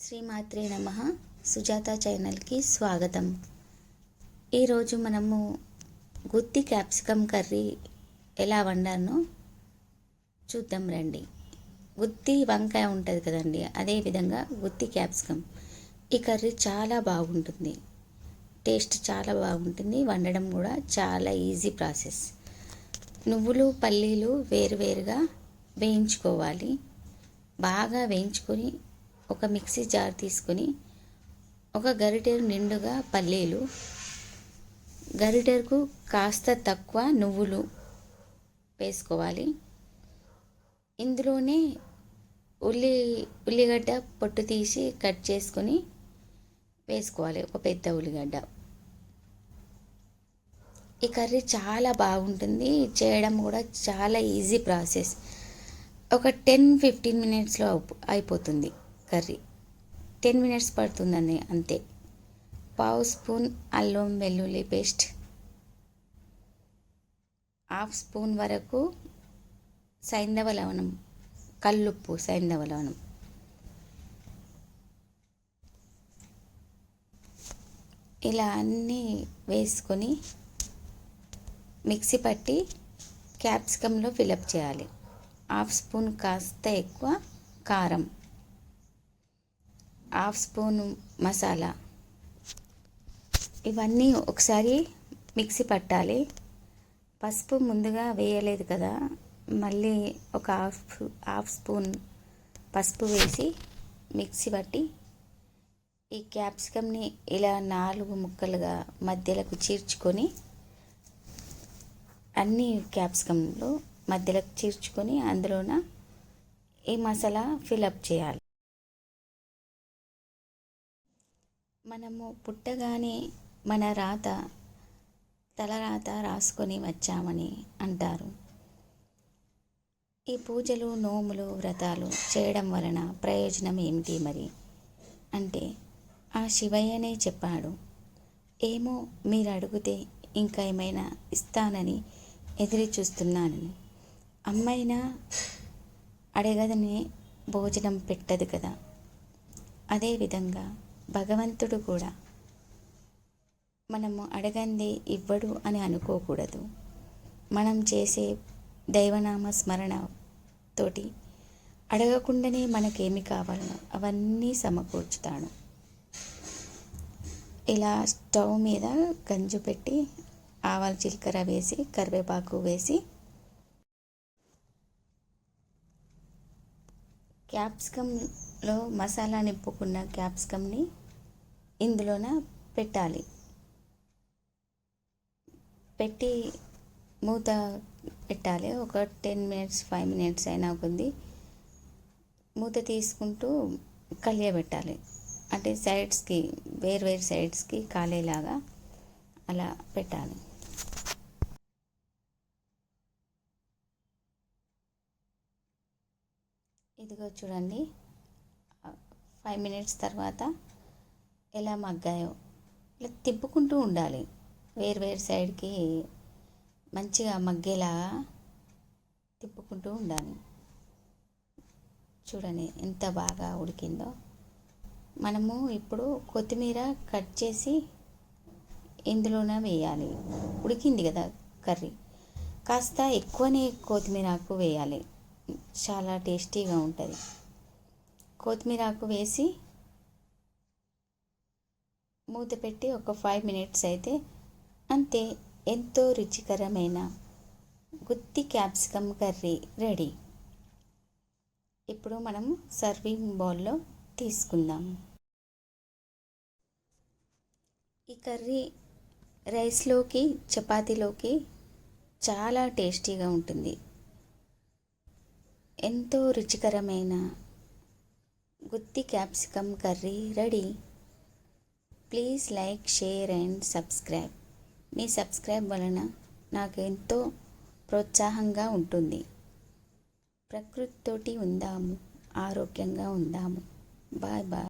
శ్రీమాత్రే నమ. సుజాత ఛానల్కి స్వాగతం. ఈరోజు మనము గుత్తి క్యాప్సికమ్ కర్రీ ఎలా వండానో చూద్దాం రండి. గుత్తి వంకాయ ఉంటుంది కదండి అదేవిధంగా గుత్తి క్యాప్సికమ్. ఈ కర్రీ చాలా బాగుంటుంది. టేస్ట్ చాలా బాగుంటుంది వండడం కూడా చాలా ఈజీ ప్రాసెస్. నువ్వులు పల్లీలు వేరువేరుగా వేయించుకోవాలి. బాగా వేయించుకొని ఒక మిక్సీ జార్ తీసుకొని ఒక గరిటెరు నిండుగా పల్లీలు గరిటెరుకు కాస్త తక్కువ నువ్వులు వేసుకోవాలి. ఇందులోనే ఉల్లి ఉల్లిగడ్డ పొట్టు తీసి కట్ చేసుకొని వేసుకోవాలి ఒక పెద్ద ఉల్లిగడ్డ. ఈ కర్రీ చాలా బాగుంటుంది చేయడం కూడా చాలా ఈజీ ప్రాసెస్. ఒక టెన్ ఫిఫ్టీన్ మినిట్స్లో అయిపోతుంది. కర్రీ. టెన్ మినిట్స్ పడుతుందండి అంతే. పావు స్పూన్ అల్లం వెల్లుల్లి పేస్ట్. హాఫ్ స్పూన్ వరకు సైంధవ లవణం కల్లుప్పు సైంధవ లవణం. ఇలా అన్నీ వేసుకొని మిక్సీ పట్టి క్యాప్సికంలో ఫిలప్ చేయాలి. హాఫ్ స్పూన్ కాస్త ఎక్కువ కారం. Half spoon masala. ఇవన్నీ ఒకసారి మిక్సీ పట్టాలి. పసుపు ముందుగా వేయలేదు కదా మళ్ళీ ఒక హాఫ్ హాఫ్ స్పూన్ పసుపు వేసి మిక్సీ పట్టి ఈ క్యాప్సికమ్ని ఇలా నాలుగు ముక్కలుగా మధ్యలకు చీర్చుకొని అన్ని క్యాప్సికంలో మధ్యలోకి చీర్చుకొని అందులోన ఈ మసాలా ఫిలప్ చేయాలి. మనము పుట్టగానే మన రాత తలరాత రాసుకొని వచ్చామని అంటారు. ఈ పూజలు నోములు వ్రతాలు చేయడం వలన ప్రయోజనం ఏమిటి మరి? అంటే ఆ శివయ్యనే చెప్పాడు. ఏమో మీరు అడిగితే ఇంకా ఏమైనా ఇస్తానని ఎదురు చూస్తున్నానని అమ్మైనా అడగదని భోజనం పెట్టదు కదా. అదేవిధంగా భగవంతుడు కూడా మనము అడగంది ఇవ్వడు అని అనుకోకూడదు. మనం చేసే దైవనామ స్మరణ తోటి అడగకుండానే మనకేమి కావాలో అవన్నీ సమకూర్చుతాడు. ఇలా స్టవ్ మీద గంజు పెట్టి ఆవాల జీలకర్ర వేసి కరివేపాకు వేసి క్యాప్సికంలో మసాలా నింపుకున్న క్యాప్సికమ్ని ఇందులోన పెట్టాలి. పెట్టి మూత పెట్టాలి. ఒక టెన్ మినిట్స్ ఫైవ్ మినిట్స్ అయినా కొద్ది మూత తీసుకుంటూ కలియబెట్టాలి. అంటే సైడ్స్కి వేరు వేరు సైడ్స్కి కాలేలాగా అలా పెట్టాలి. ఇదిగో చూడండి. ఫైవ్ మినిట్స్ తర్వాత ఎలా మగ్గాయో. ఇలా తిప్పుకుంటూ ఉండాలి. వేరు వేరు సైడ్కి మంచిగా మగ్గేలాగా తిప్పుకుంటూ ఉండాలి. చూడండి ఎంత బాగా ఉడికిందో. మనము ఇప్పుడు కొత్తిమీర కట్ చేసి ఇందులోనే వేయాలి. ఉడికింది కదా కర్రీ. కాస్త ఎక్కువనే కొత్తిమీర ఆకు వేయాలి. చాలా టేస్టీగా ఉంటుంది. కొత్తిమీర ఆకు వేసి మూత పెట్టి ఒక ఫైవ్ మినిట్స్ అయితే అంతే ఎంతో రుచికరమైన గుత్తి క్యాప్సికమ్ కర్రీ రెడీ. ఇప్పుడు మనం సర్వింగ్ బౌల్లో తీసుకుందాం. ఈ కర్రీ రైస్లోకి చపాతీలోకి చాలా టేస్టీగా ఉంటుంది. ఎంతో రుచికరమైన గుత్తి capsicum curry ready. Please like share and subscribe. Me subscribe వలన నాకు ఎంతో ప్రోత్సాహంగా ఉంటుంది. ప్రకృతితోటి ఉందాము ఆరోగ్యంగా ఉందాము. Bye bye.